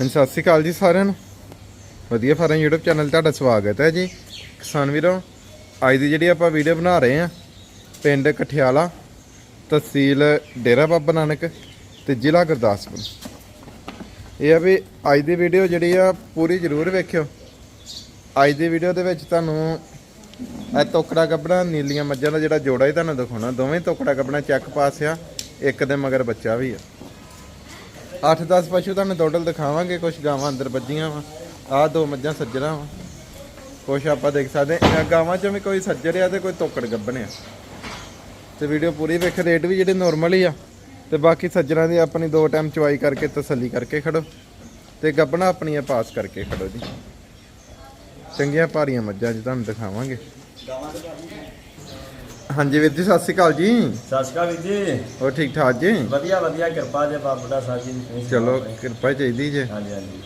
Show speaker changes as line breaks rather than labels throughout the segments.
ਹਾਂਜੀ, ਸਤਿ ਸ਼੍ਰੀ ਅਕਾਲ ਜੀ ਸਾਰਿਆਂ ਨੂੰ। ਵਧੀਆ ਫਾਰਮ YouTube ਚੈਨਲ ਤੁਹਾਡਾ ਸਵਾਗਤ ਹੈ ਜੀ। ਕਿਸਾਨ ਵੀਰੋ, ਅੱਜ ਦੀ ਜਿਹੜੀ ਆਪਾਂ ਵੀਡੀਓ ਬਣਾ ਰਹੇ ਆ ਪਿੰਡ ਕਠਿਆਲਾ, ਤਹਿਸੀਲ ਡੇਰਾ ਬਾਬਾ ਨਾਨਕ ਤੇ ਜ਼ਿਲ੍ਹਾ ਗੁਰਦਾਸਪੁਰ। ਇਹ ਆ ਵੀ ਅੱਜ ਦੀ ਵੀਡੀਓ ਜਿਹੜੀ ਆ, ਪੂਰੀ ਜ਼ਰੂਰ ਵੇਖਿਓ। ਅੱਜ ਦੀ ਵੀਡੀਓ ਦੇ ਵਿੱਚ ਤੁਹਾਨੂੰ ਇਹ ਤੋਕੜਾ ਕੱਪੜਾ, ਨੀਲੀਆਂ ਮੱਝਾਂ ਦਾ ਜਿਹੜਾ ਜੋੜਾ ਹੀ ਤੁਹਾਨੂੰ ਦਿਖਾਉਣਾ। ਦੋਵੇਂ ਤੋਕੜਾ ਕੱਪੜਾ ਚੈੱਕ ਪਾਸ ਆ, ਇੱਕ ਦੇ ਮਗਰ ਬੱਚਾ ਵੀ ਆ। 8-10 ਪਸ਼ੂ ਤੁਹਾਨੂੰ ਟੋਟਲ ਦਿਖਾਵਾਂਗੇ ਕੁਝ ਗਾਵਾਂ ਅੰਦਰ ਵੱਜੀਆਂ ਵਾ। ਆਹ ਦੋ ਮੱਝਾਂ ਸੱਜਰਾਂ ਵਾ। ਕੁਝ ਆਪਾਂ ਦੇਖ ਸਕਦੇ ਹਾਂ। ਗਾਵਾਂ ਚੋਂ ਵੀ ਕੋਈ ਸੱਜਰ ਆ ਤੇ ਕੋਈ ਤੋਕੜ ਗੱਬਣ ਆ। ਤੇ ਵੀਡੀਓ ਪੂਰੀ ਵੇਖ ਰੇਟ ਵੀ ਜਿਹੜੇ ਨਾਰਮਲ ਹੀ ਆ। ਤੇ ਬਾਕੀ ਸੱਜਰਾਂ ਦੀ ਆਪਣੀ ਦੋ ਟਾਈਮ ਚੁਆਈ ਕਰਕੇ, ਤਸੱਲੀ ਕਰਕੇ ਖੜੋ। ਤੇ ਗੱਬਣਾ ਆਪਣੀਆਂ ਪਾਸ ਕਰਕੇ ਖੜੋ ਜੀ। ਚੰਗੀਆਂ ਭਾਰੀਆਂ ਮੱਝਾਂ ਜੀ, ਤੁਹਾਨੂੰ ਦਿਖਾਵਾਂਗੇ। ਹਾਂਜੀ ਵੀਰ ਜੀ ਸਤਿ ਸ਼੍ਰੀ ਅਕਾਲ ਜੀ।
ਸਤਿ ਸ਼੍ਰੀ ਅਕਾਲ ਵੀਰ ਜੀ।
ਹੋਰ ਠੀਕ ਠਾਕ ਜੀ?
ਵਧੀਆ ਵਧੀਆ ਕਿਰਪਾ ਜੇ ਬਾਬਾ ਦਾ ਸਾਹਿਬ ਜੀ ਦੀ
ਚਲੋ। ਕਿਰਪਾ ਚਾਹੀਦੀ ਜੇ।
ਹਾਂਜੀ ਹਾਂਜੀ।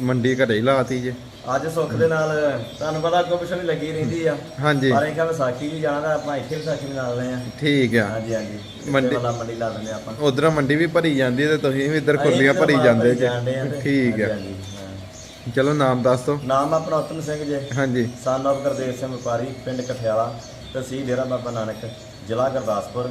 ਮੰਡੀ ਘਰੇ ਹੀ ਲਾਤੀ ਜੇ।
ਅੱਜ ਸੁੱਖ ਦੇ ਨਾਲ ਤੁਹਾਨੂੰ ਪਤਾ ਵੀ ਲੱਗੀ ਰਹਿੰਦੀ ਆ।
ਹਾਂਜੀ।
ਪਰ ਇੱਕ ਵਿਸਾਖੀ ਜੀ ਜਾਣਾ ਤਾਂ ਆਪਾਂ ਇੱਥੇ ਵਿਸਾਖੀ ਮਨਾ ਰਹੇ ਆ।
ਠੀਕ ਆ।
ਹਾਂਜੀ ਹਾਂਜੀ।
ਮੰਡੀ-
ਵਾਲਾ ਮੰਡੀ ਲਾ ਦਿੰਦੇ ਆਪਾਂ।
ਉਧਰ ਮੰਡੀ ਵੀ ਭਰੀ ਜਾਂਦੀ ਤੇ ਤੁਸੀਂ ਵੀ ਇੱਧਰ ਖੁਰਲੀਆਂ
ਅਸੀਂ
ਭਰੀ ਜਾਂਦੇ
ਆ
ਜੇ ਠੀਕ ਆ। ਚਲੋ ਨਾਮ ਦੱਸ ਦਿਓ।
ਨਾਮ ਆਪਣਾ ਉਤਮ ਸਿੰਘ ਜੀ।
ਹਾਂਜੀ।
ਸਨ ਆਫ ਗੁਰਦੇਵ ਸਿੰਘ ਵਪਾਰੀ ਪਿੰਡ ਕਠਿਆਲਾ। ਤਹਿਸੀਲ ਡੇਰਾ ਬਾਬਾ ਨਾਨਕ ਜ਼ਿਲ੍ਹਾ ਗੁਰਦਾਸਪੁਰ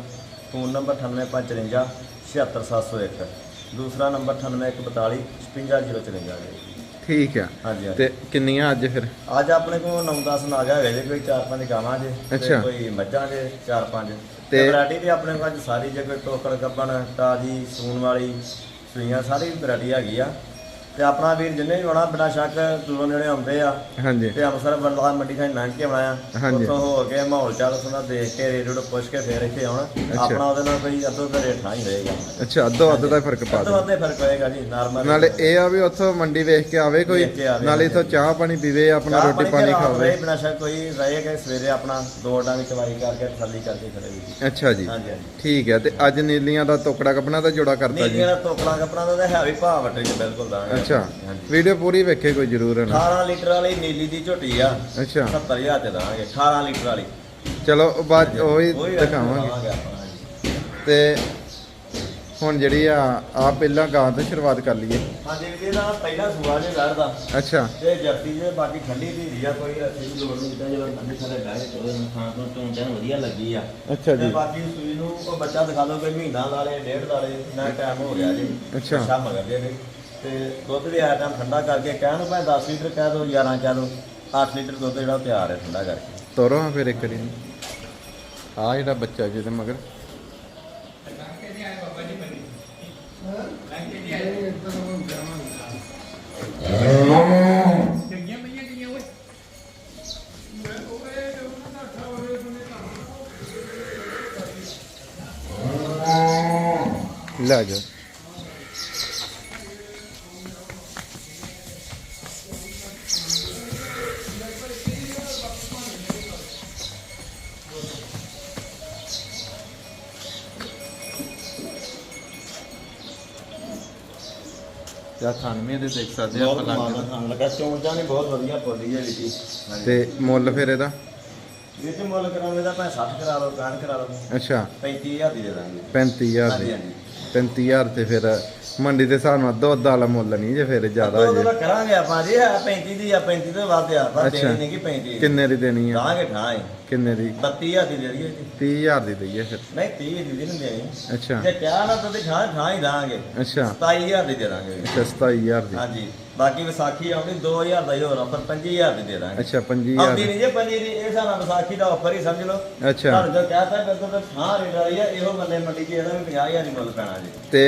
ਫੋਨ ਨੰਬਰ 9854 76701 ਦੂਸਰਾ ਨੰਬਰ 9842 55054 ਜੀ।
ਠੀਕ ਆ।
ਹਾਂਜੀ ਹਾਂਜੀ।
ਤੇ ਕਿੰਨੀਆਂ ਅੱਜ ਫਿਰ?
ਅੱਜ ਆਪਣੇ ਕੋਲ 9-10 ਨਾਗ ਹੈਗੇ ਜੇ ਕੋਈ 4-5 ਗਾਵਾਂ ਜੇ ਤੇ
ਅੱਛਾ।
ਕੋਈ ਮੱਝਾਂ ਜੇ 4-5
ਤੇ-
ਤੇ ਵੈਰਾਈਟੀ ਤੇ ਆਪਣੇ ਕੋਲ ਅੱਜ ਸਾਰੀ ਜੇ ਕੋਈ ਟੋਕੜ ਗੱਬਣ ਤਾਜੀ ਸੂਣ ਵਾਲੀ ਸੂਈਆਂ ਸਾਰੀ ਵੈਰਾਈਟੀ ਹੈਗੀ ਆ। ਤੇ ਆਪਣਾ ਵੀਰ ਜਿੰਨੇ ਵੀ ਆਉਣਾ ਬਿਨਾਂ ਸ਼ੱਕ ਦੂਰੋਂ ਨੇੜੇ ਆਉਂਦੇ ਆ।
ਹਾਂਜੀ।
ਤੇ ਅੰਮ੍ਰਿਤਸਰ ਬੰਦਾ ਮੰਡੀ ਖਾਂ ਲੰਘ ਕੇ ਆਉਣਾ ਆ।
ਹਾਂਜੀ।
ਉੱਥੋਂ ਹੋ ਕੇ ਮਾਹੌਲ ਚਾਲ ਸੁਣਾ ਦੇਖ ਕੇ ਰੇਟ ਰੂਟ ਪੁੱਛ ਕੇ ਫੇਰ ਇੱਥੇ ਆਉਣਾ। ਆਪਣਾ ਉਹਦੇ ਨਾਲ ਕੋਈ ਅੱਧੋ ਦਾ ਰੇਟ ਠਾਂ ਹੀ ਹੋਏਗਾ
ਅੱਛਾ ਅੱਧੋ ਅੱਧ ਦਾ ਫ਼ਰਕ ਪਾ
ਅੱਧੋ
ਦਿਓ।
ਅੱਧੇ ਫ਼ਰਕ ਹੋਏਗਾ ਜੀ ਨਾਰਮਲ
ਨਾਲੇ ਇਹ ਆ ਵੀ ਉੱਥੋਂ ਮੰਡੀ ਵੇਖ ਕੇ ਆਵੇ ਕੋਈ
ਵੇਖ ਕੇ ਆਵੇ,
ਨਾਲੇ ਇਥੋਂ ਚਾਹ ਪਾਣੀ ਪੀਵੇ ਆਪਣਾ ਰੋਟੀ ਪਾਣੀ ਖਾਵੇ।
ਬਿਨਾ ਸ਼ੱਕ ਕੋਈ ਰਹੇ ਕਿ ਸਵੇਰੇ ਆਪਣਾ ਦੋ ਡਾਂਗ ਚਵਾਈ ਕਰਕੇ ਤਸੱਲੀ ਕਰਕੇ ਖੜੇ ਵੀ ਜੀ
ਅੱਛਾ ਜੀ।
ਹਾਂਜੀ ਹਾਂਜੀ।
ਠੀਕ ਹੈ ਤੇ ਅੱਜ ਨੀਲੀਆਂ ਦਾ ਤੋਕੜਾ ਕੱਪਣਾ ਦਾ ਜੋੜਾ ਕਰਤਾ ਜੀ।
ਜਿਹੜਾ ਟੋਕਲਾ ਕਪੜਾ ਦਾ ਤਾਂ ਹੈ ਵੀ ਭਾਅ ਵਟੇ ਚ ਬਿਲਕੁਲ ਦਾ
ਅੱਛਾ। ਵੀਡੀਓ ਪੂਰੀ ਵੇਖੇ ਕੋਈ ਜ਼ਰੂਰ ਹੈ ਨਾ।
18 ਲੀਟਰ ਵਾਲੀ ਨੀਲੀ ਦੀ ਝੋਟੀ ਆ।
ਅੱਛਾ।
70000 ਤੇ ਦਾਂਗੇ 18 ਲੀਟਰ ਵਾਲੀ।
ਚਲੋ ਉਹ ਬਾਅਦ ਉਹ ਵੀ ਦਿਖਾਵਾਂਗੇ। ਤੇ ਹੁਣ ਜਿਹੜੀ ਆ ਆ ਪਹਿਲਾਂ ਗਾਂ ਤੋਂ ਸ਼ੁਰੂਆਤ ਕਰ ਲਈਏ।
ਹਾਂਜੀ ਵੀ ਇਹਦਾ ਪਹਿਲਾ ਸੂਆ ਜੇ ਵੜ ਦਾ।
ਅੱਛਾ।
ਤੇ ਜਰਸੀ ਜੇ ਬਾਕੀ ਠੰਡੀ ਦੀ ਆ ਕੋਈ ਦੀ ਲੋੜ ਨਹੀਂ ਤਾਂ ਜਦੋਂ ਠੰਡੇ ਸਾਰੇ ਗਾਏ ਤੇ ਖਾਣ ਤੋਂ ਟੋਂ ਟੈਨ ਵਧੀਆ ਲੱਗੀ ਆ।
ਅੱਛਾ
ਤੇ
ਜੀ
ਬਾਕੀ ਸੂਈ ਨੂੰ ਉਹ ਬੱਚਾ ਦਿਖਾ ਦੋ ਕੋਈ ਮਹੀਨਾ ਲਾ ਲੇ ਡੇਢ ਲਾ ਲੇ ਨਾ ਟਾਈਮ ਹੋ ਗਿਆ ਜੀ।
ਅੱਛਾ।
ਅੱਛਾ ਮਗਰ ਜੇ ਤੇ ਦੁੱਧ ਵੀ ਆਇਆ ਟਾਈਮ ਠੰਡਾ ਕਰਕੇ ਕਹਿਣ ਨੂੰ ਭਾਵੇਂ 10 ਲੀਟਰ ਕਹਿ ਦੋ 11 ਕਹਿ ਦੋ 8 ਲੀਟਰ ਦੁੱਧ ਜਿਹੜਾ ਤਿਆਰ ਹੈ ਠੰਡਾ ਕਰਕੇ।
ਤੋਰੋ ਹਾਂ ਫਿਰ ਇੱਕ ਵਾਰੀ। ਆ ਜਿਹੜਾ ਬੱਚਾ ਜਿਹਦੇ ਮਗਰ। ਲੈ ਜਾ ਜਾਂ 98 ਦੇ ਦੇਖ ਸਕਦੇ ਆ
ਬਹੁਤ
ਆਪਾਂ
ਕਮਾਲ
ਲੱਗ
ਦਾ ਖਾਣ ਲੱਗਾ ਚੋਣ ਚਾਣੀ ਬਹੁਤ ਵਧੀਆ ਪੋਲੀ ਹੈ ਜੀ
ਤੇ ਮੁੱਲ ਫਿਰ ਇਹਦਾ?
ਇਹ ਤੇ ਮੁੱਲ ਕਰਾਂਗੇ ਤਾਂ ਭਾਵੇਂ 60 ਕਰਾ ਲਓ 65 ਕਰਾ ਲਓ।
ਅੱਛਾ।
35000 ਦੀ ਦੇ ਦਾਂਗੇ।
35000
ਹਾਂਜੀ
ਦੀ।
ਹਾਂਜੀ
35000 ਤੇ ਫਿਰ ਮੰਡੀ ਦੇ ਹਿਸਾਬ ਨਾਲ ਅੱਧਾ ਵਾਲਾ ਮੁੱਲ ਨਹੀਂ ਜੇ ਫਿਰ ਜ਼ਿਆਦਾ ਜੇ।
ਤਾਂ ਕਰਾਂਗੇ ਆਪਾਂ ਜੀ ਹੈ 35 ਦੀ ਆ 35 ਤੋਂ ਵੱਧ ਆ ਪਰ
ਅੱਛਾ।
ਦੇਣੀ ਨਹੀਂ ਕਿ 35 ਦੀ।
ਕਿੰਨੇ ਦੀ ਦੇਣੀ ਆ?
ਦਾਂਗੇ ਠਾਂ ਹੈ
ਕਿੰਨੇ ਦੀ?
32000 ਦੀ ਦੇ ਦਈਏ ਜੀ।
30000 ਦੀ ਦਈਏ ਫਿਰ।
ਨਹੀਂ 30 ਦੀ ਨਹੀਂ ਦੇਣੀ।
ਅੱਛਾ।
ਜੇ ਕਿਹਾ ਨਾ ਤਾਂ ਠਾਂ ਠਾਂ ਹੀ ਦਾਂਗੇ।
ਅੱਛਾ।
27000 ਦੀ ਦੇ ਦਾਂਗੇ।
ਅੱਛਾ 27000 ਦੀ।
ਹਾਂਜੀ। ਬਾਕੀ ਵਿਸਾਖੀ ਆਉਣੀ 2000 ਦਾ ਹੀ ਹੋਰ ਆਫਰ 25000 ਦੀ ਦੇ ਦਾਂਗੇ।
ਅੱਛਾ
ਆਉਂਦੀ
25000
ਨਹੀਂ ਜੇ ਪੰਜੀ ਦੀ ਇਹ ਸਾਰਾ ਵਿਸਾਖੀ ਦਾ ਆਫਰ ਹੀ ਸਮਝ ਲਓ।
ਅੱਛਾ।
ਤੁਹਾਨੂੰ ਜੋ ਕਹਤਾ ਬਿਲਕੁਲ ਤਾਂ ਠਾਂ ਰੇਟ ਵਾਲੀ ਆ ਇਹੋ ਬੰਦੇ ਮੰਡੀ 'ਚ ਇਹਦਾ ਵੀ 50000 ਹੀ ਮੁੱਲ ਪੈਣਾ ਜੀ।
ਤੇ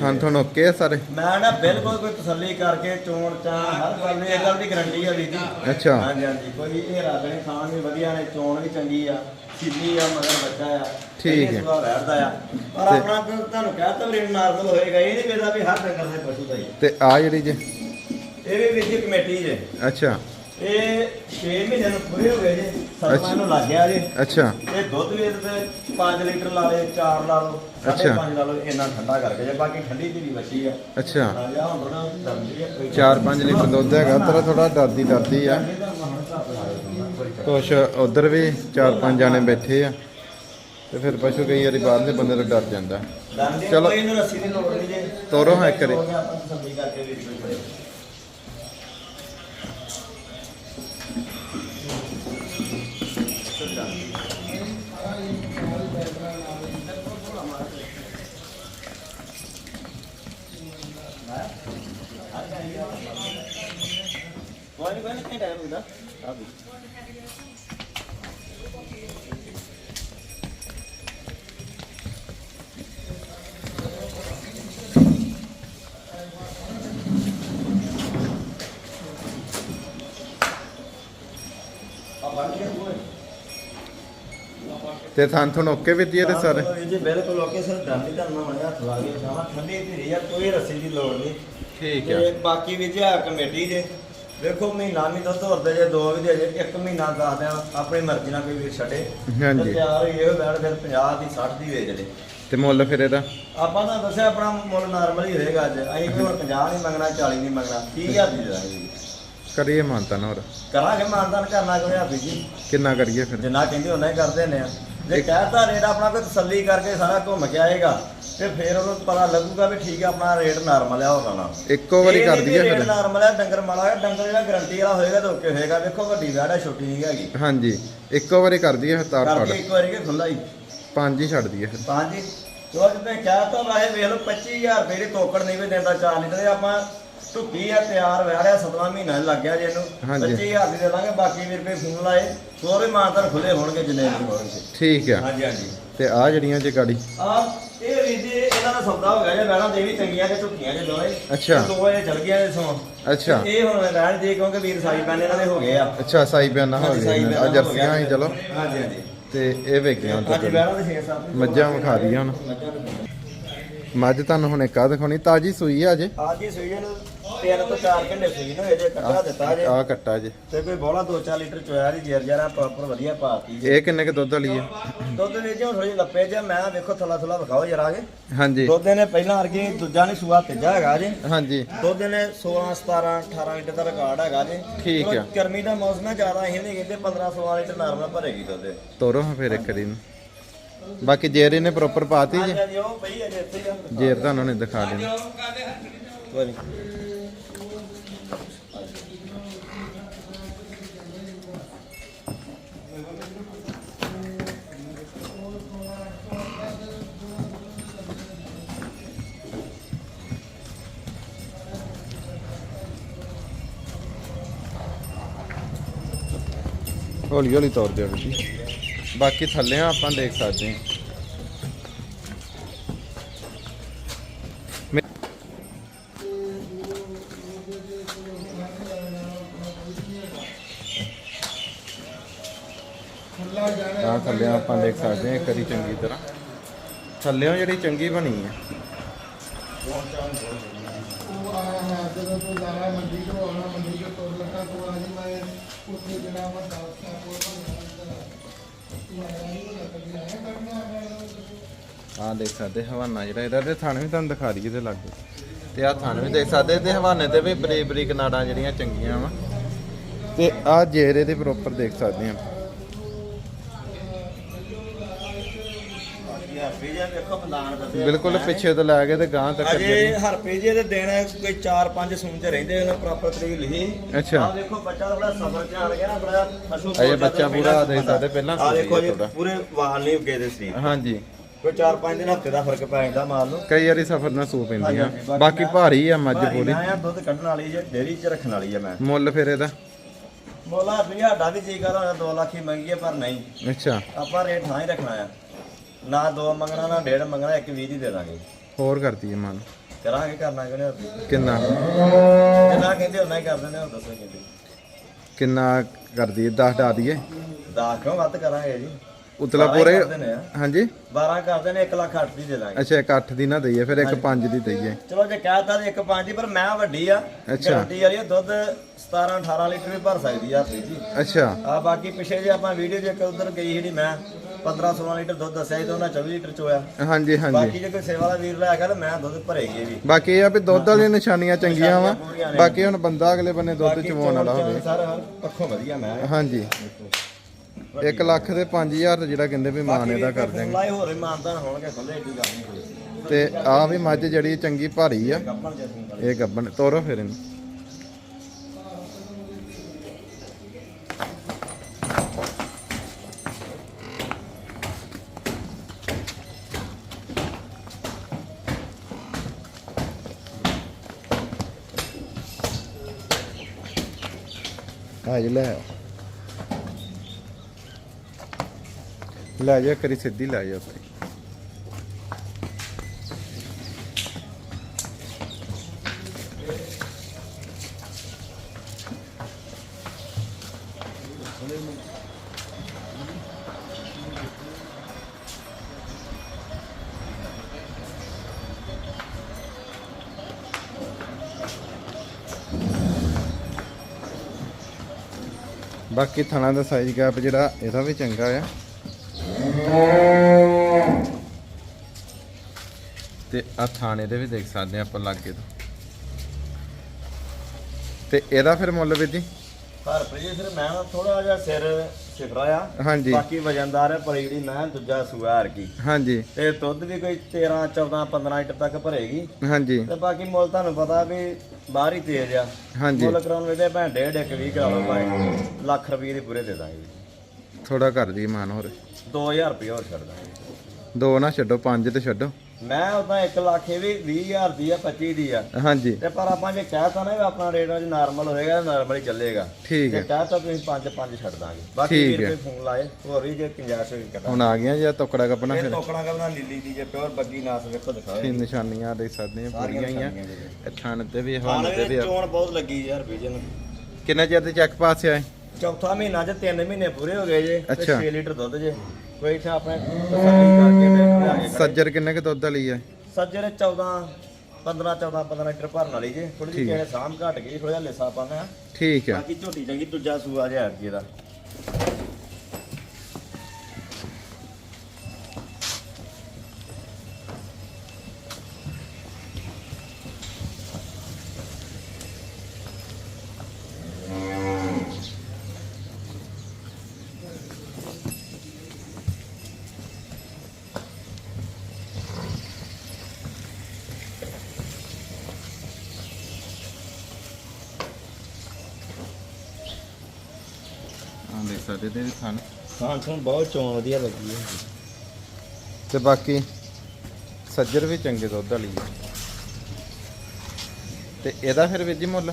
ਥਾਂ ਤੁਹਾਨੂੰ ਓਕੇ ਆ ਸਾਰੇ?
ਮੈਂ ਨਾ ਬਿਲਕੁਲ ਕੋਈ ਤਸੱਲੀ ਕਰਕੇ ਚੋਣ ਚਾਂ ਹਰ ਗੱਲ ਨੂੰ ਇਹ ਗੱਲ ਦੀ ਗਰੰਟੀ ਆ ਵੀਰ ਜੀ।
ਅੱਛਾ।
ਹਾਂਜੀ ਹਾਂਜੀ ਕੋਈ ਇਹ ਰਾਗ ਨੇ ਖਾਣ ਵੀ ਵਧੀਆ ਨੇ ਚੋਣ ਵੀ ਚੰਗੀ ਆ ਸਿੱਧੀ ਆ ਮਗਰ ਬੱਚਾ ਆ
ਠੀਕ ਹੈ।
ਰਹਿਦਾ ਆ। ਪਰ ਆਪਣਾ ਤੁਹਾਨੂੰ ਕਹਤਾ ਵੀ ਨਾਰਮਲ ਹੋਏਗਾ ਇਹ ਨਹੀਂ ਵੇਦਾ ਵੀ ਹਰ ਡੰਗਰ ਦੇ ਪਸ਼ੂ ਦਾ ਹੀ
ਤੇ ਆ ਜਿਹੜੀ ਜੇ
ਇਹ ਵੀ ਵਿੱਚ ਕਮੇਟੀ ਜੇ।
ਅੱਛਾ।
ਇਹ 6 ਮਹੀਨੇ ਨੂੰ ਪੂਰੇ ਹੋ ਗਏ ਜੇ। ਸਤਵਾਂ ਨੂੰ ਲੱਗ ਗਿਆ ਜੇ।
ਅੱਛਾ।
ਇਹ ਦੁੱਧ ਵੀ ਇਹਦੇ 5 ਲੀਟਰ ਲਾ ਲੇ 4 ਲਾ ਲਓ
ਅੱਛਾ।
5 ਲਾ ਲਓ ਇੰਨਾ ਠੰਡਾ ਕਰਕੇ ਜੇ। ਬਾਕੀ ਠੰਡੀ ਦੀ ਵੱਛੀ ਆ।
ਅੱਛਾ।
ਆ ਜਾ ਹੁਣ ਥੋੜਾ ਦਰਦੀ ਆ ਕੋਈ
4-5 ਲੀਟਰ ਦੁੱਧ ਹੈਗਾ ਤੇਰਾ ਥੋੜਾ ਡਰਦੀ ਡਰਦੀ ਆ। ਕੁਛ ਉਧਰ ਵੀ 4-5 ਜਾਣੇ ਬੈਠੇ ਆ। ਤੇ ਫਿਰ ਪਸ਼ੂ ਕਈ ਵਾਰੀ ਬਾਹਰਲੇ ਬੰਦੇ ਤੋਂ ਡਰ ਜਾਂਦਾ।
ਚਲੋ
ਚਲੋ।
ਕੋਈ ਇਹਨੂੰ ਰੱਸੀ ਦੀ ਲੋੜ ਨਹੀਂ ਜੇ।
ਤੋਰੋ ਹਾਂ ਇੱਕ
ਟਾਈਮ ਹੁੰਦਾ ਆ ਵੀ ਆ
ਤੇ ਥਾਂ ਤੁਹਾਨੂੰ ਓਕੇ ਵੀ ਦੀਏ ਤੇ ਸਾਰੇ?
ਹਾਂ ਜੀ ਬਿਲਕੁਲ ਓਕੇ ਸਰ ਡਰ ਨਹੀਂ ਕਰਨਾ ਮਣਿਆ ਹੱਥ ਲਾ ਕੇ ਜਾਵਾਂ। ਠੰਡੀ ਧੀਰੇ ਯਾਰ ਕੋਈ ਰੱਸੀ ਦੀ ਲੋੜ ਨਹੀਂ।
ਠੀਕ
ਤੇ ਬਾਕੀ ਵੀ ਜਿਆ ਕਮੇਟੀ ਜੇ ਵੇਖੋ ਮਹੀਨਾ ਨਹੀਂ ਦੁੱਧ ਹੋਰਦੇ ਜੇ ਦੋ ਵੀ ਦੇ ਜੇ ਇੱਕ ਮਹੀਨਾ ਦੱਸ ਦਿਆਂ ਆਪਣੀ ਮਰਜ਼ੀ ਨਾਲ ਕੋਈ ਵੀਰ ਛੱਡੇ।
ਹਾਂਜੀ।
ਤੇ ਤਿਆਰ ਹੋਈ ਇਹ ਬੈਠ ਫਿਰ 50 ਦੀ 60 ਦੀ ਵੇਚ ਦੇ।
ਤੇ ਮੁੱਲ ਫਿਰ ਇਹਦਾ?
ਆਪਾਂ ਤਾਂ ਦੱਸਿਆ ਆਪਣਾ ਮੁੱਲ ਨਾਰਮਲ ਹੀ ਰਹੇਗਾ ਅੱਜ। ਅਸੀਂ ਕੋਈ ਹੁਣ 50 ਨਹੀਂ ਮੰਗਣਾ 40 ਨਹੀਂ ਮੰਗਣਾ 30000 ਦੀ ਦੇ ਦਾਂਗੇ। ਜੀ।
ਕਰੀਏ ਮਾਨਤਾ ਨਾ ਹੋਰ।
ਕਰਾਂਗੇ ਮਾਨਦਾਨ ਕਰਨਾ ਕਿਉਂ ਹਾਬੀ ਜੀ?
ਕਿੰਨਾ ਕਰੀਏ ਫਿਰ?
ਜਿੰਨਾ ਕਹਿੰਦੇ ਉਹਨਾਂ ਹੀ ਕਰਦੇ ਨੇ। ਆ ਜੇ ਕਹਿਤਾ ਰੇਟ ਆਪਣਾ ਕੋਈ ਤਸੱਲੀ ਕਰਕੇ ਸਾਰਾ ਘੁੰਮ ਕੇ ਆਏਗਾ ਤੇ ਫਿਰ ਉਹਨੂੰ ਪਤਾ ਲੱਗੂਗਾ ਵੀ ਠੀਕ ਆ ਆਪਣਾ ਰੇਟ ਨਾਰਮਲ ਆ ਨਾ।
ਇੱਕੋ ਵਾਰੀ ਕਰ ਦਈਏ
ਰੇਟ
ਫਿਰ।
ਨਾਰਮਲ ਆ ਡੰਗਰ ਮਾੜਾ ਹੈ ਡੰਗਰ ਜਿਹੜਾ ਗਰੰਟੀ ਵਾਲਾ ਹੋਏਗਾ ਤਾਂ ਓਕੇ ਹੋਏਗਾ। ਵੇਖੋ ਵੱਡੀ ਵੈੜ ਹੈ ਛੋਟੀ ਨਹੀਂ ਹੈਗੀ।
ਹਾਂਜੀ ਇੱਕੋ ਵਾਰੀ ਕਰ ਦਈਏ ਫਿਰ ਤਾਰ
ਕਰਕੇ ਇੱਕ ਵਾਰੀ ਕਿ ਖੁੱਲਾ ਹੀ।
ਪੰਜ ਹੀ ਛੱਡ ਦਈਏ ਫਿਰ।
ਹਾਂਜੀ ਜੋ ਜਿੱਤੇ ਕਹਿਤਾ ਵਾਹੇ ਵੇਖ ਲਓ 25000 ਰੁਪਏ ਦੀ ਤੋਕੜ ਨਹੀਂ ਵੀ ਦਿੰਦਾ 4 ਲੀਟਰ ਦੇ ਆਪਾਂ ਢੁੱਕੀ ਆ ਤਿਆਰ ਵੈੜਿਆ ਸਤਵਾਂ ਮਹੀਨਾ ਲੱਗ ਗਿਆ ਜੇ ਇਹਨੂੰ।
ਹਾਂਜੀ।
25000 ਦੀ ਦੇ ਦਾਂਗੇ ਬਾਕੀ ਵੀਰ ਰੁਪਏ ਫੋਨ ਲਾਏ। ਸੋਰੇ ਮਾਨਤਰ ਖੁੱਲੇ ਹੋਣਗੇ ਜਿੰਨੇ ਵੀ ਹੋਣਗੇ।
ਠੀਕ ਆ।
ਹਾਂਜੀ ਹਾਂਜੀ।
ਤੇ ਆ ਜਿਹੜੀਆਂ ਜੇ ਗਾੜੀ।
ਆ ਇਹ ਵੀਰ ਜੀ ਇਹਨਾਂ ਦਾ ਸੌਦਾ ਹੋ ਗਿਆ ਜੇ ਵੈੜਾਂ ਦੇ ਵੀ ਚੰਗੀਆਂ ਤੇ ਝੁੱਕੀਆਂ ਜੇ ਦੋਵੇਂ।
ਅੱਛਾ।
ਤੇ ਦੋ ਇਹ ਚਲ ਗਈਆਂ ਜੇ ਸੋਂ
ਅੱਛਾ।
ਇਹ ਹੁਣ ਰਹਿਣ ਦੇ ਕਿਉਂਕਿ ਵੀਰ ਸਾਈ ਪੈਨ ਇਹਨਾਂ ਦੇ ਹੋ ਗਏ ਆ।
ਅੱਛਾ ਸਾਈ ਬਿਆਨਾ ਹੋ
ਬਿਆਨਾ
ਆ
ਹੋ
ਜਰਸੀਆਂ ਹੀ
ਗਿਆ।
ਚਲੋ।
ਹਾਂਜੀ ਹਾਂਜੀ।
ਤੇ ਇਹ ਵੇਖੀਆਂ ਤਾਂ
ਵੈੜਾਂ ਦੇ 6-7
ਮੱਝਾਂ ਵਿਖਾ ਦਈਆਂ ਹੁਣ। ਮੱਝਾਂ ਤੁਹਾਨੂੰ ਹੁਣ ਇੱਕ ਆ ਦਿਖਾਉਣੀ। ਤਾਜੀ ਸੂਈ ਆ ਅਜੇ।
ਅੱਜ ਹੀ ਸੂਈ ਨੂੰ। ਤਿੰਨ ਤੋਂ ਚਾਰ ਘੰਟੇ ਸੂਈ ਨੂੰ ਇਹਦੇ ਕੱਟਾ ਦਿੱਤਾ ਜੇ।
ਆ ਕੱਟਾ ਜੇ।
ਤੇ ਕੋਈ ਬੋਲਾ 2-4 ਲੀਟਰ ਚੋਇਆ ਦੀ ਜਰ ਜਰਾ ਪ੍ਰੋਪਰ ਵਧੀਆ ਪਾਤੀ ਜੇ।
ਇਹ ਕਿੰਨੇ ਕ ਦੁੱਧ ਵਾਲੀ ਹੈ
ਦੁੱਧ ਵਿੱਚ ਹੁਣ ਥੋੜੀ ਲੱਪੇ ਜੇ ਮੈਂ ਵੇਖੋ ਥੱਲਾ ਥੱਲਾ ਵਿਖਾਓ ਜਰਾ ਕੇ।
ਹਾਂਜੀ।
ਦੁੱਧ ਨੇ ਪਹਿਲਾਂ ਅਰਗੀ ਦੂਜਾ ਨਹੀਂ ਸੂਆ ਤੀਜਾ ਹੈਗਾ ਜੀ।
ਹਾਂਜੀ।
ਦੁੱਧ ਨੇ 16 17 18 ਲੀਟਰ ਦਾ ਰਿਕਾਰਡ ਹੈਗਾ ਜੀ।
ਠੀਕ
ਚਲੋ
ਆ।
ਗਰਮੀ ਦਾ ਮੌਸਮ ਹੈ ਜ਼ਿਆਦਾ ਅਸੀਂ ਨਹੀਂ ਕਹਿੰਦੇ 15 16 ਲੀਟਰ ਨਾਰਮਲ ਭਰੇਗੀ ਦੁੱਧ।
ਤੋਰੋ ਹਾਂ ਫਿਰ ਇੱਕ ਵਾਰੀ ਨੂੰ ਬਾਕੀ ਜੇਰ ਇਹਨੇ ਪ੍ਰੋਪਰ ਪਾਤੀ ਜੀ। ਜੇਰ ਤੁਹਾਨੂੰ ਨੇ ਦਿਖਾ ਦੇਣੀ।
ਕੋਈ ਨਹੀਂ
ਹੌਲੀ ਹੌਲੀ ਤੌਰ ਤੇ ਜੀ ਬਾਕੀ ਥੱਲੇ ਆ ਆਪਾਂ ਦੇਖ ਸਕਦੇ ਹਾਂ ਆ ਥੱਲੇ ਆਪਾਂ ਦੇਖ ਸਕਦੇ ਹਾਂ ਕਰੀ ਚੰਗੀ ਤਰ੍ਹਾਂ। ਥੱਲੇੋਂ ਜਿਹੜੀ ਚੰਗੀ ਬਣੀ ਹੈ।
ਉਹ ਆਇਆ ਹੈ ਜਦੋਂ ਤੂੰ ਜਾਣਾ ਮੰਡੀ ਤੋਂ ਆਉਣਾ ਮੰਡੀ ਤੋਂ ਤੁਰ ਲੱਗਾ ਤੂੰ ਆ ਜੀ ਮੈਂ ਉੱਥੇ ਜਿਹੜਾ ਮੈਂ ਦੱਸ
ਆ ਦੇਖ ਸਕਦੇ ਹਵਾਨਾ ਜਿਹੜਾ ਇਹਦਾ ਤੇ ਥਣ ਵੀ ਤੁਹਾਨੂੰ ਦਿਖਾ ਦਈਏ ਤੇ ਲੱਗ। ਤੇ ਆ ਥਣ ਵੀ ਦੇਖ ਸਕਦੇ, ਤੇ ਹਵਾਨੇ ਤੇ ਵੀ ਬਰੀਕ ਬਰੀਕ ਨਾੜਾਂ ਜਿਹੜੀਆਂ ਚੰਗੀਆਂ ਵਾ। ਤੇ ਆ ਜੇਰੇ ਦੇ ਪ੍ਰੋਪਰ ਦੇਖ ਸਕਦੇ ਆ ਬਿਲਕੁਲ ਪਿੱਛੇ ਤੋਂ ਲੈ ਕੇ ਤੇ ਗਾਂ ਤੱਕ
ਅਜੇ
ਜਿਹੜੀ
ਹਰਪੀ ਜੀ ਦੇ ਦਿਨ ਕੋਈ 4-5 ਸੂਨ ਚ ਰਹਿੰਦੇ ਉਹਨਾਂ ਪ੍ਰੋਪਰ ਤਰੀਕ ਲਿਖੀ।
ਅੱਛਾ।
ਆ ਦੇਖੋ ਬੱਚਾ ਦਾ ਬੜਾ ਸਬਰ ਧਿਆਨ ਗਿਆ ਨਾ ਬੜਾ ਫਸੂ
ਅਜੇ ਬੱਚਾ ਪੂਰਾ ਦੇਖ ਸਕਦੇ ਪਹਿਲਾਂ
ਆ ਦੇਖੋ ਜੀ। ਪੂਰੇ ਵਾਲ ਨਹੀਂ ਉੱਗੇ ਦੇ ਸੀ।
ਹਾਂਜੀ।
ਕੋਈ 4-5 ਦਿਨ ਹਫ਼ਤੇ ਦਾ ਫ਼ਰਕ ਪੈ ਜਾਂਦਾ ਮਾਲ ਨੂੰ।
ਕਈ ਵਾਰੀ ਸਫਰ ਨਾਲ ਸੂ
ਹਾਂਜੀ, ਹਾਂਜੀ,
ਬਾਕੀ ਭਾਰੀ ਆ ਮੱਝ ਪੂਰੀ।
ਮੈਂ ਆ ਦੁੱਧ ਕੱਢਣ ਵਾਲੀ ਜੇ ਡੇਰੀ 'ਚ ਰੱਖਣ ਵਾਲੀ ਆ ਮੈਂ।
ਮੁੱਲ ਫਿਰ ਇਹਦਾ?
ਬੋਲਾ ਵੀ ਸਾਡਾ ਵੀ ਜੀ ਕਰਦਾ 2 ਲੱਖ ਹੀ ਮੰਗੀਏ ਪਰ ਨਹੀਂ।
ਅੱਛਾ।
ਆਪਾਂ ਰੇਟ ਹਾਂ ਹੀ ਰੱਖਣਾ ਆ। ਨਾ 2 ਮੰਗਣਾ ਨਾ 1.5 ਮੰਗਣਾ ਇੱਕ 20 ਦੀ ਦੇ ਦਾਂਗੇ।
ਹੋਰ ਕਰਦੀ ਹੈ ਮਨ।
ਕਰਾਂਗੇ ਕਰਨਾ ਕਿਹਨੇ ਹੋਰ
ਕਿੰਨਾ?
ਜਿੰਨਾ ਕਹਿੰਦੇ ਉਹਨਾਂ ਹੀ ਕਰ ਦਿੰਦੇ ਹੋਰ ਦੱਸੋ ਕਹਿੰਦੇ
ਕਿੰਨਾ ਕਰਦੀ ਹੈ? 10 ਡਾ ਦਈਏ।
ਦਾ ਕਿਉਂ ਵੱਧ ਕਰਾਂਗੇ ਜੀ?
ਉਤਲਾ
ਬਾਰਾਂ ਹੀ
ਪੂਰੇ
ਕਰ ਦਿੰਦੇ ਆ।
ਹਾਂਜੀ।
12 ਕਰਦੇ ਨੇ 1 ਲੱਖ 8 ਦੀ ਦੇ ਦਾਂਗੇ।
ਅੱਛਾ ਇੱਕ 8 ਦੀ ਨਾ ਦਈਏ ਫਿਰ ਇੱਕ 5 ਦੀ ਦਈਏ।
ਚਲੋ ਜੇ ਕਹਿਤਾ ਤੇ ਇੱਕ 5 ਦੀ ਪਰ ਮੈਂ ਵੱਡੀ ਆ।
ਅੱਛਾ।
ਗਾਰੰਟੀ ਵਾਲੀ ਆ, ਦੁੱਧ 17 18 ਲੀਟਰ ਵੀ ਭਰ ਸਕਦੀ ਆ ਆਪਣੀ ਜੀ।
ਅੱਛਾ।
ਆ ਬਾਕੀ ਪਿਛੇ ਜੇ ਆਪਾਂ ਵੀਡੀਓ ਜੇ ਉਧਰ ਗਈ ਸੀ ਮੈਂ 15 16 ਲੀਟਰ ਦੁੱਧ ਦੱਸਿਆ ਸੀ ਤੇ ਉਹਨਾਂ 24 ਲੀਟਰ ਚੋਇਆ
ਹਾਂਜੀ ਹਾਂਜੀ।
ਬਾਕੀ ਜੇ ਕੋਈ ਸੇਵਾ ਵਾਲਾ ਵੀਰ ਲੈ ਗਿਆ ਤਾਂ ਮੈਂ ਦੁੱਧ ਭਰੇਗੀ ਇਹ ਵੀ।
ਬਾਕੀ ਇਹ ਆ ਵੀ ਦੁੱਧ ਵਾਲੀਆਂ ਨਿਸ਼ਾਨੀਆਂ ਚੰਗੀਆਂ ਵਾ।
ਨਿਸ਼ਾਨੀਆਂ ਪੂਰੀਆਂ ਨੇ।
ਬਾਕੀ ਹੁਣ ਬੰਦਾ ਅਗਲੇ ਬੰਨੇ ਦੁੱਧ ਚਵਾਉਣ ਵਾਲਾ ਹੋਵੇ।
ਸਾਰਾ ਹਰ ਪੱਖੋਂ ਵਧੀਆ ਮੈਂ।
ਹਾਂਜੀ। 1 ਲੱਖ ਦੇ 5000 ਜਿਹੜਾ ਕਹਿੰਦੇ ਵੀ ਮਾਨ ਇਹਦਾ ਕਰ ਦਿਆਂਗੇ
ਲਾਏ ਹੋਰ ਮਾਨਤਾਨ ਹੋਣਗੇ ਖੁੱਲੇ ਏਡੀ ਗੱਲ ਨਹੀਂ ਕੋਈ
ਤੇ ਆ ਵੀ ਮੱਝ ਜਿਹੜੀ ਚੰਗੀ ਭਾਰੀ ਆ।
ਗੱਪਣ
ਇਹ ਗੱਬਣ ਤੋਰੋ ਫਿਰ ਇਹਨੂੰ। ਆ ਜੀ ਲੈ ਆਓ। ਲੈ ਜਾ ਕਰੀ ਸਿੱਧੀ ਲੈ ਜਾ ਉੱਥੇ ਬਾਕੀ ਥਣਾ ਦਾ ਸਾਈਜ਼ ਗੈਪ ਜਿਹੜਾ, ਇਹਦਾ ਵੀ ਚੰਗਾ ਆ। ਤੇ ਆ ਥਾਣੇ ਦੇ ਵੀ ਦੇਖ ਸਕਦੇ ਆ ਆਪਾਂ ਲਾਗੇ ਤੋਂ। ਤੇ ਇਹਦਾ ਫਿਰ ਮੁੱਲ ਵੀ ਜੀ?
ਪਰ ਪ੍ਰੀਏ, ਫਿਰ ਮੈਂ ਥੋੜਾ ਜਿਹਾ ਸਿਰ ਸਿਕਰਾ ਆ।
ਹਾਂਜੀ।
ਬਾਕੀ ਵਜਨਦਾਰ ਹੈ ਪਰ ਜਿਹੜੀ ਮੈਂ ਦੂਜਾ ਸੁਆਰ ਕੀ।
ਹਾਂਜੀ।
ਤੇ ਦੁੱਧ ਵੀ ਕੋਈ 13 14 15 ਲੀਟਰ ਤੱਕ ਭਰੇਗੀ।
ਹਾਂਜੀ।
ਤੇ ਬਾਕੀ ਮੁੱਲ ਤੁਹਾਨੂੰ ਪਤਾ ਵੀ ਬਾਹਰ ਹੀ ਤੇਜ਼ ਆ।
ਹਾਂਜੀ।
ਮੁੱਲ ਕਰਾਉਣ ਵੇਲੇ ਭੈਣ ਡੇਢ ਇੱਕ ਵੀ ਕਰਾ ਲਓ ਭਾਈ। ਲੱਖ ਰੁਪਏ ਦੇ ਪੂਰੇ ਦੇ ਦਾਂਗੇ।
ਥੋੜਾ ਕਰ ਦੀ ਮਾਨ ਹੋਰ।
2000 ਰੁਪਏ ਹੋਰ ਛੱਡ ਦਾਂਗੇ।
ਦੋ ਨਾ ਛੱਡੋ ਪੰਜ ਤੇ ਛੱਡੋ।
ਮੈਂ ਉਦਾਂ 1 ਲੱਖ ਇਹ ਵੀ 20000 ਦੀ ਆ 25 ਦੀ ਆ।
ਹਾਂਜੀ।
ਤੇ ਪਰ ਆਪਾਂ ਜੇ ਕਹਿਤਾ ਨਾ ਵੀ ਆਪਣਾ ਰੇਟ ਅੱਜ ਨਾਰਮਲ ਹੋਏਗਾ ਨਾਰਮਲ ਹੀ ਚੱਲੇਗਾ।
ਠੀਕ ਹੈ।
ਕਹਿਤਾ ਤੁਸੀਂ 5 5 ਛੱਡ ਦਾਂਗੇ। ਬਾਕੀ ਵੀਰ। ਕੋਈ ਫੋਨ ਲਾਏ ਹੋਰ ਵੀ ਜੇ 50 ਸੇ ਕਟਾ
ਹੁਣ ਆ ਗਿਆ ਜੀ ਟੁਕੜਾ ਕੱਪਣਾ
ਇਹ
ਫਿਰ?
ਟੋਕਣਾ ਕਰਨਾ ਨੀਲੀ ਦੀ ਜੇ ਪਿਓਰ ਬੱਗੀ ਨਾਸ ਵੇਖੋ
ਇਹ
ਦਿਖਾਏ
ਨਿਸ਼ਾਨੀਆਂ ਦੇਖ ਸਕਦੇ ਆ ਪੂਰੀਆਂ ਹੀ ਆ ਇਹ ਥਣ ਤੇ ਵੀ
ਹਾਂ
ਹਵਾਨੇ ਤੇ ਵੀ
ਚੋਣ ਬਹੁਤ ਲੱਗੀ ਯਾਰ ਵਿਜਨ
ਕਿੰਨੇ ਚਿਰ ਦੇ ਚੈੱਕ ਪਾਸ ਆ ਇਹ?
ਚੌਥਾ ਮਹੀਨਾ ਚ 3 ਮਹੀਨੇ ਪੂਰੇ ਹੋ ਗਏ ਜੇ ਤੇ
ਅੱਛਾ।
6 ਲੀਟਰ ਦੁੱਧ ਜੇ। ਕੋਈ ਇੱਥੇ ਆਪਣੇ ਤਸੱਲੀ ਕਰਕੇ ਲਿਆ ਕੇ
ਸੱਜਰ ਕਿੰਨੇ ਕੁ ਦੁੱਧ ਵਾਲੀ ਆ?
ਸੱਜਰੇ 14 15 14 15 ਲੀਟਰ ਭਰਨ ਵਾਲੀ ਜੇ। ਥੋੜੀ ਜਿਹੀ
ਠੀਕ ਹੈ।
ਸਾਮ ਘਟ ਗਈ ਥੋੜਾ ਜਿਹਾ ਲਿਸਾ ਪਾਣਾ
ਠੀਕ ਆ।
ਬਾਕੀ ਝੋਟੀ ਚੰਗੀ ਦੂਜਾ ਸੂਆ ਜਿਹਾ ਅੱਗੇ ਦਾ।
ਆ ਸਕਦੇ ਤੇ ਥਣ।
ਹਾਂ ਤੁਹਾਨੂੰ ਬਹੁਤ ਚੋਣ ਵਧੀਆ ਲੱਗੀ ਹੈ।
ਤੇ ਬਾਕੀ ਸੱਜਰ ਵੀ ਚੰਗੇ ਦੁੱਧ ਵਾਲੀ ਆ ਤੇ ਇਹਦਾ ਫਿਰ ਵੀਰ ਜੀ ਮੁੱਲ?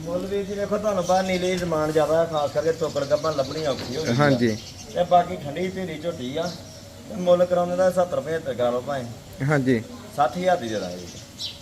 ਮੁੱਲ ਵੀ ਜੀ ਵੇਖੋ ਤੁਹਾਨੂੰ ਪਤਾ ਨੀਲੇ ਡਿਮਾਂਡ ਜ਼ਿਆਦਾ ਹੈ ਖਾਸ ਕਰਕੇ ਟੋਕਰ ਗੱਪਾਂ ਲੱਭਣੀ ਔਖੀ ਹੋ ਗਈ।
ਹਾਂਜੀ।
ਤੇ ਬਾਕੀ ਠੰਡੀ ਢੇਰੀ ਝੋਟੀ ਆ ਤੇ ਮੁੱਲ ਕਰਾਉਣੇ ਦਾ 70 75 ਕਰਾ ਲਓ ਭਾਵੇਂ।
ਹਾਂਜੀ।
60000 ਦੀ ਦੇ ਦਾਂਗੇ। ਜੀ।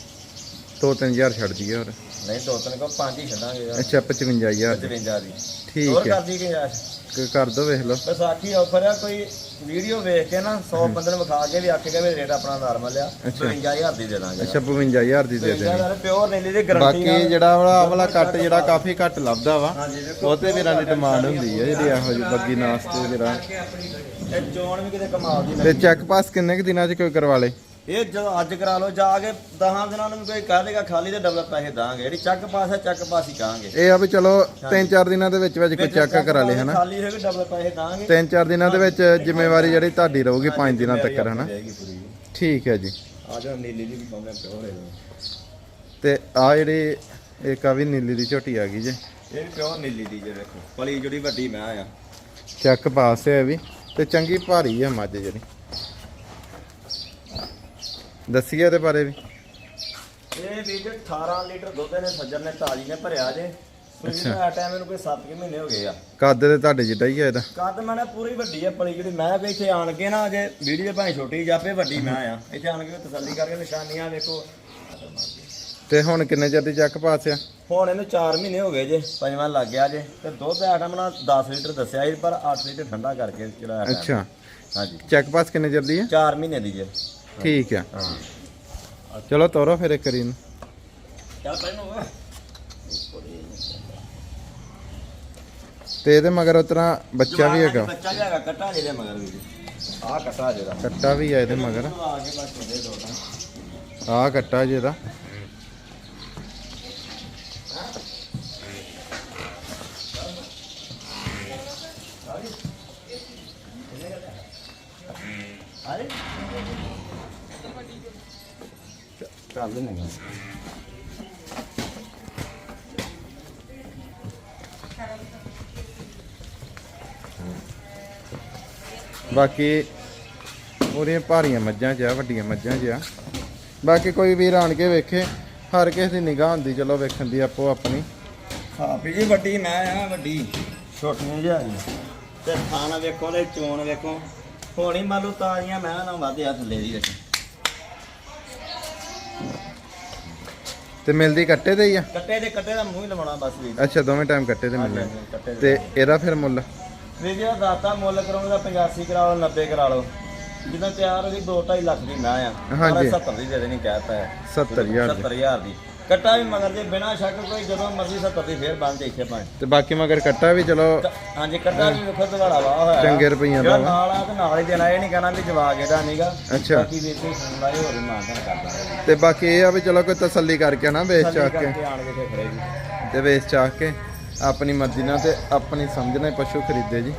ਦੋ ਤਿੰਨ ਹਜ਼ਾਰ ਛੱਡ ਦਈਏ ਹੋਰ।
ਨਹੀਂ ਦੋ ਤਿੰਨ ਕੋ ਪੰਜ ਹੀ ਛੱਡਾਂਗੇ ਯਾਰ।
ਅੱਛਾ 55000 ਦੀ।
55 ਦੀ।
ਠੀਕ
ਹੋਰ
ਹੈ।
ਕਰ ਦੀ ਕਿ ਯਾਰ।
ਕ- ਕਰ ਦੋ ਵੇਖ ਲਓ।
ਵਿਸਾਖੀ ਆਫਰ ਆ ਕੋਈ ਵੀਡੀਓ ਵੇਖ ਕੇ ਨਾ 100 ਬੰਦੇ ਨੂੰ ਵਿਖਾ ਕੇ ਵੀ ਆਖੇਗਾ ਵੀ ਰੇਟ ਆਪਣਾ ਨਾਰਮਲ ਆ
ਅੱਛਾ।
52000 ਦੀ ਦੇ ਦਾਂਗੇ
ਅੱਛਾ 55000 ਦੀ ਦੇ ਦੇਣੀ।
ਪਿਓਰ ਨੀਲੀ ਦੀ ਗਾਰੰਟੀ
ਬਾਕੀ ਜਿਹੜਾ ਵਾਲਾ ਆਹ ਵਾਲਾ ਕੱਟ ਜਿਹੜਾ ਕਾਫੀ ਘੱਟ ਲੱਭਦਾ ਵਾ
ਹਾਂਜੀ ਵੇਖੋ
ਉਹ ਤੇ ਵੀਰਾਂ ਦੀ ਡਿਮਾਂਡ ਹੁੰਦੀ ਹੈ ਜਿਹੜੀ ਇਹੋ ਜਿਹੀ ਬੱਗੀ ਨਾਸ ਤੇ ਵੀਰਾਂ
ਇਹ ਚੋਣ ਵੀ ਕਿਤੇ ਕਮਾਲ ਦੀ
ਤੇ
ਲੱਗੀ।
ਚੈੱਕ ਪਾਸ ਕਿੰਨੇ ਕੁ ਦਿਨਾਂ 'ਚ ਕੋਈ ਕਰਵਾ ਲੇ?
ਇਹ ਜਦੋਂ ਅੱਜ ਕਰਾ ਲਓ ਜਾ ਕੇ 10 ਦਿਨਾਂ ਨੂੰ ਕੋਈ ਕਹਿ ਦੇਗਾ ਖਾਲੀ ਤੇ ਡਬਲ ਪੈਸੇ ਦਾਂਗੇ। ਜਿਹੜੀ ਚੱਕ ਪਾਸ ਹੈ ਚੱਕ ਪਾਸ ਹੀ ਕਹਾਂਗੇ।
ਇਹ ਆ ਵੀ ਚਲੋ ਤਿੰਨ ਚਾਰ ਦਿਨਾਂ ਦੇ ਵਿੱਚ ਵਿੱਚ ਕੋਈ ਚੈੱਕ ਕਰਾ ਲੇ ਹਨਾ?
ਖਾਲੀ ਹੋਏਗੀ ਡਬਲ ਪੈਸੇ ਦਾਂਗੇ।
ਤਿੰਨ ਚਾਰ ਦਿਨਾਂ ਦੇ ਵਿੱਚ ਜ਼ਿੰਮੇਵਾਰੀ ਜਿਹੜੀ ਤੁਹਾਡੀ ਰਹੂਗੀ ਪੰਜ ਦਿਨਾਂ ਤੱਕ ਹਨਾ? ਠੀਕ ਹੈ ਜੀ।
ਆ ਜਾ ਨੀਲੀ ਦੀ ਵੀ ਪਿਓਰ ਹੈ
ਤੇ ਆ ਜਿਹੜੀ ਇੱਕ ਆ ਵੀ ਨੀਲੀ ਦੀ ਝੋਟੀ ਆ ਗਈ ਜੇ।
ਇਹ ਵੀ ਪਿਓਰ ਨੀਲੀ ਦੀ ਜੇ ਵੇਖੋ ਪਲੀ ਜਿਹੜੀ ਵੱਡੀ ਮੈਂ ਆ।
ਚੈੱਕ ਪਾਸ ਹੈ ਵੀ। ਤੇ ਚੰਗੀ ਭਾਰੀ ਹੈ ਮੱਝ ਜਿਹੜੀ। ਦੱਸੀਏ ਇਹਦੇ ਬਾਰੇ ਵੀ।
ਇਹ ਵੀ ਜੇ 18 ਲੀਟਰ ਦੁੱਧ ਨੇ ਸੱਜਰ ਨੇ ਤਾਜੀ ਨੇ ਭਰਿਆ ਜੇ। ਸੂਈ ਦਾ ਟਾਈਮ ਇਹਨੂੰ ਕੋਈ 7 ਕਿ ਮਹੀਨੇ ਹੋ ਗਏ ਆ।
ਕੱਦ ਤੇ ਤੁਹਾਡੇ ਜਿੱਡਾ ਹੀ ਆ ਇਹਦਾ।
ਕੱਦ ਮੈਂ ਨਾ ਪੂਰੀ ਵੱਡੀ ਆ ਪਲੀ ਜਿਹੜੀ। ਮੈਂ ਵੀ ਇੱਥੇ ਆਣ ਕੇ ਨਾ ਜੇ ਵੀਡੀਓ ਭਾਵੇਂ ਛੋਟੀ ਜਾਪੇ ਵੱਡੀ ਮੈਂ ਆ। ਇੱਥੇ ਆਣ ਕੇ ਤਸੱਲੀ ਕਰਕੇ ਨਿਸ਼ਾਨੀਆਂ ਵੇਖੋ।
ਤੇ ਹੁਣ ਕਿੰਨੇ ਚਿਰ ਦੀ ਚੈੱਕ ਪਾਸ ਆ?
ਹੁਣ ਇਹਨੂੰ 4 ਮਹੀਨੇ ਹੋ ਗਏ ਜੇ ਪੰਜਵਾਂ ਲੱਗ ਗਿਆ ਜੇ। ਤੇ ਦੁੱਧ ਆਟਮ ਨਾਲ 10 ਲੀਟਰ ਦੱਸਿਆ ਸੀ ਪਰ 8 ਲੀਟਰ ਠੰਡਾ ਕਰਕੇ ਆਟਾ
ਅੱਛਾ।
ਹਾਂਜੀ।
ਚੈੱਕ ਪਾਸ ਕਿੰਨੇ ਚਿਰ ਦੀ ਆ?
4 ਮਹੀਨੇ ਦੀ ਜੇ।
ਠੀਕ ਆ।
ਹਾਂ।
ਚਲੋ ਤੋਰੋ ਫਿਰ ਇੱਕ ਵਾਰੀ ਨੂੰ
ਚੱਲ ਪਹਿਨੂੰ
ਤੇ ਇਹਦੇ ਮਗਰ ਉਤਰਾ ਬੱਚਾ ਵੀ ਹੈਗਾ।
ਬੱਚਾ ਵੀ ਹੈਗਾ ਕੱਟਾ ਜਿਹਦੇ ਮਗਰ ਵੀ। ਆਹ ਕੱਟਾ ਜਿਹਦਾ
ਕੱਟਾ ਵੀ ਆ ਇਹਦੇ ਮਗਰ।
ਆ ਕੇ ਬਸ ਹੁੰਦੇ ਦੋ ਤਾਂ
ਆ ਬਾਕੀ ਉਹਦੀਆਂ ਭਾਰੀਆਂ ਮੱਝਾਂ 'ਚ ਆ ਵੱਡੀਆਂ ਮੱਝਾਂ 'ਚ ਆ ਬਾਕੀ ਕੋਈ ਵੀਰ ਆਣ ਕੇ ਵੇਖੇ, ਹਰ ਕਿਸੇ ਦੀ ਨਿਗਾਹ ਹੁੰਦੀ, ਚਲੋ ਵੇਖਣ ਦੀ ਆਪੋ ਆਪਣੀ।
ਹਾਂ, ਵੀ ਵੱਡੀ ਮੈਂ ਆ, ਵੱਡੀ। ਛੋਟੀਆਂ ਜਿਹਾ ਤੇ ਥਾਣਾ ਵੇਖੋ, ਤੇ ਚੋਣ ਵੇਖੋ। ਹੋਣੀ ਮੰਨ ਲਓ ਤਾਜ਼ੀਆਂ, ਮੈਂ ਨਾ ਵਾਧੇ ਥੱਲੇ ਦੀ ਵਿੱਚ।
ਤੇ ਮਿਲਦੀ ਕੱਟੇ ਤੇ ਹੀ ਆ?
ਕੱਟੇ ਦੇ ਕੱਟੇ ਦਾ ਮੂੰਹ ਹੀ ਲਵਾਉਣਾ ਬਸ ਵੀ
ਅੱਛਾ ਦੋਵੇਂ ਟਾਈਮ ਕੱਟੇ ਤੇ ਮਿਲਣੇ
ਕੱਟੇ
ਤੇ ਇਹਦਾ ਫਿਰ ਮੁੱਲ?
ਵੀ ਜਿਹੜਾ ਦਾਤਾ ਮੁੱਲ ਕਰਾਉਂਦਾ 85 ਕਰਾ ਲਓ 90 ਕਰਾ ਲਓ। ਜਦੋਂ ਤਿਆਰ ਹੋ ਗਈ 2.5 ਲੱਖ ਦੀ ਮੈਂ ਆ।
ਹਾਂਜੀ।
70 ਦੀ ਦੇ ਦੇਣੀ ਕਹਿਤਾ ਹੈ।
70000 ਦੀ।
70000 ਦੀ। ਕੱਟਾ ਵੀ ਮਗਰ ਜੇ ਬਿਨਾ ਸ਼ੱਕ ਕੋਈ ਜਦੋਂ ਮਰਜ਼ੀ 70 ਦੀ ਫੇਰ ਬੰਦ ਇੱਥੇ ਪਾਏ
ਤੇ ਬਾਕੀ ਮਗਰ ਕੱਟਾ ਵੀ ਚਲੋ।
ਹਾਂਜੀ ਕੱਟਾ ਵੀ ਵੇਖੋ ਤੁਹਾਡਾ ਵਾਹ ਹੋਇਆ।
ਚੰਗੇ ਰੁਪਈਆਂ ਦਾ।
ਨਾਲ ਆ ਤੇ ਨਾਲ ਹੀ ਦੇਣਾ ਇਹ ਨਹੀਂ ਕਹਿਣਾ ਵੀ ਜਵਾਕ ਇਹਦਾ ਨਹੀਂਗਾ
ਅੱਛਾ।
ਬਾਕੀ ਵੀ ਇੱਥੇ ਸੁਣਦਾ ਹੀ ਹੋਰ ਮਾਨਤਾ ਕਰਦਾ।
ਤੇ ਬਾਕੀ ਇਹ ਆ ਵੀ ਚਲੋ ਕੋਈ ਤਸੱਲੀ ਕਰਕੇ ਨਾ ਵੇਚ ਚਾਕ ਕੇ। ਤੇ ਵੇਚ ਚਾਕ ਕੇ ਆਪਣੀ ਮਰਜ਼ੀ ਨਾਲ ਤੇ ਆਪਣੀ ਸਮਝ ਨਾਲ ਪਸ਼ੂ ਖਰੀਦੇ ਜੀ।